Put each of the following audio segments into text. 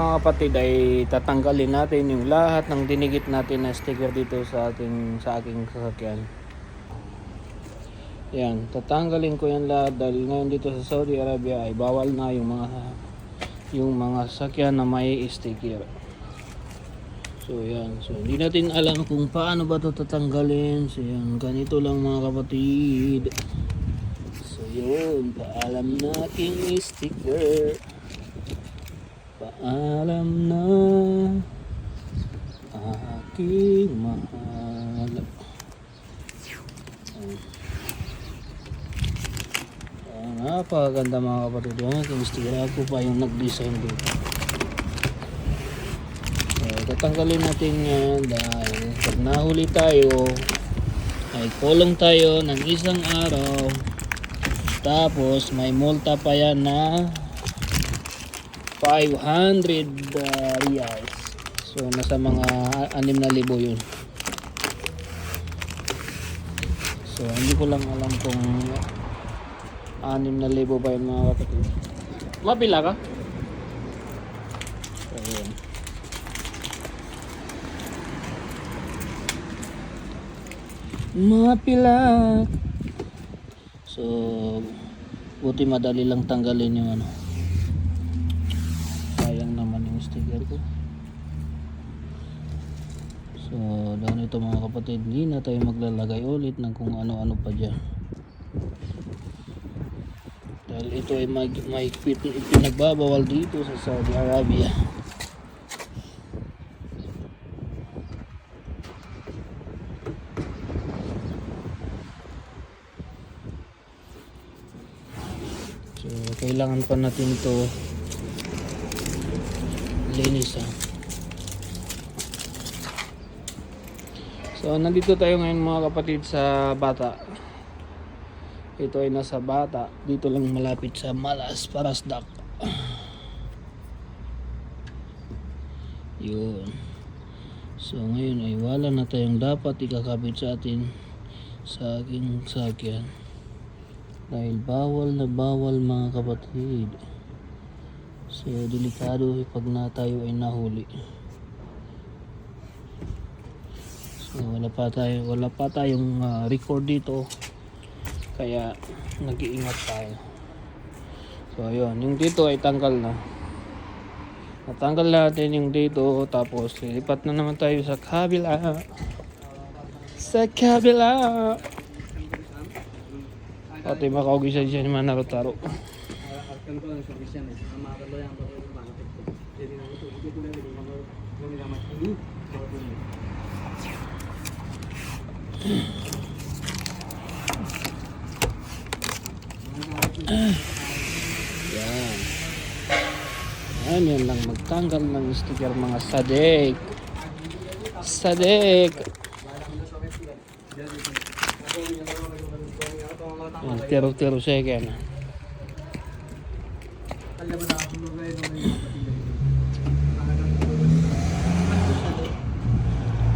mga kapatid ay tatanggalin natin yung lahat ng dinigit natin na sticker dito sa ating sa aking sasakyan. Yan, tatanggalin ko yan lahat dahil ngayon dito sa Saudi Arabia ay bawal na yung mga yung mga sasakyan na may sticker. So yan, so hindi natin alam kung paano ba ito tatanggalin. So yan, ganito lang mga kapatid. So yun, paalam na aking sticker. Paalam na aking mahal. Ah, napakaganda mga kapatid. Yung aking sticker ako pa yung nag-design dito. So, tatanggalin natin yan dahil pag nahuli tayo ay kulong tayo ng isang araw tapos may multa pa yan na 500 uh, reals. So nasa mga 6,000 yun. So hindi ko lang alam kung 6,000 ba yung mga kapatid. Mapila ka? so yun. Mapilak so buti madali lang tanggalin yung ano so dahil ito mga kapatid hindi na tayo maglalagay ulit ng kung ano-ano pa dyan dahil ito ay mag, may pinagbabawal dito sa Saudi Arabia So, kailangan pa natin to linis ha. So, nandito tayo ngayon mga kapatid sa Bata. Ito ay nasa Bata. Dito lang malapit sa Malas Parasdak. Yun. So, ngayon ay wala na tayong dapat ikakabit sa atin sa aking sakyan. Dahil bawal na bawal mga kapatid. So delikado pag na tayo ay nahuli. So wala pa tayo, wala pa tayong ah, record dito. Kaya nag-iingat tayo. So ayun, yung dito ay tanggal na. Natanggal natin yung dito tapos lilipat na naman tayo sa kabila. Sa kabila. Pati makaugisa dyan yung mga narotaro. Yan. Yan, yan lang magtanggal ng sticker mga sadek. Sadek. Yan, tiro-tiro second.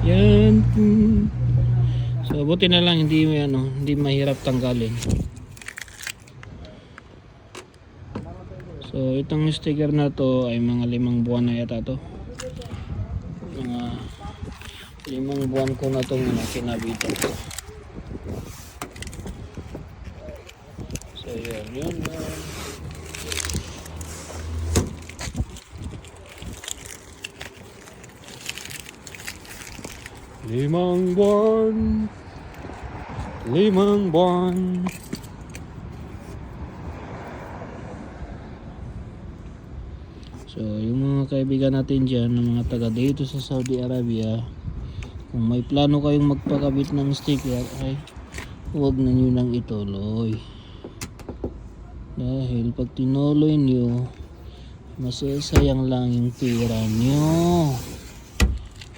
Yan. hmm. So, buti na lang hindi ano, hindi mahirap tanggalin. So, itong sticker na to ay mga limang buwan na yata to. Mga limang buwan ko na itong ano, kinabitan. So, yun, yun. yun. Limang buwan Limang buwan So, yung mga kaibigan natin dyan, ng mga taga dito sa Saudi Arabia, kung may plano kayong magpakabit ng sticker, ay huwag na nyo nang ituloy. Dahil pag tinuloy nyo, masasayang lang yung pera nyo.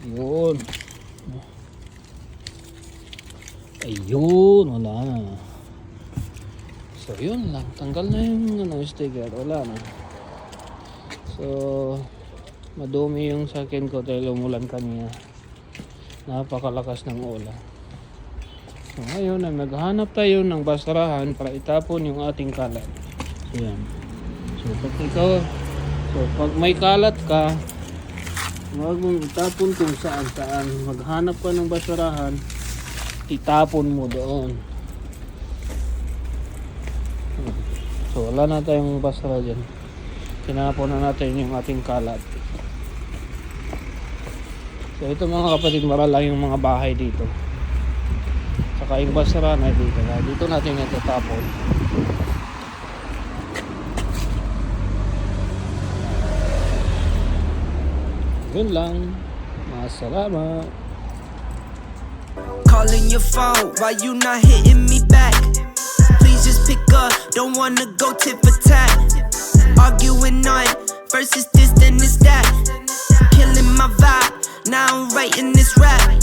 Yun. Ayun, wala na. So, yun lang. Tanggal na yung ano, sticker. Wala na. So, madumi yung sa akin ko dahil umulan kanina. Napakalakas ng ulan. So, ngayon ay maghanap tayo ng basurahan para itapon yung ating kalat. So. So, pag ikaw, so, pag may kalat ka, huwag mong itapon kung saan saan. Maghanap ka ng basurahan, itapon mo doon. So, wala na tayong basura dyan. Tinapon na natin yung ating kalat. So, ito mga kapatid, marala yung mga bahay dito. Saka yung basura na dito. Dito natin ito tapon. Yun lang. Masalamat. Calling your phone, why you not hitting me back? Please just pick up, don't wanna go tit for tat. Arguing on, is this, then it's that. Killing my vibe, now I'm writing this rap.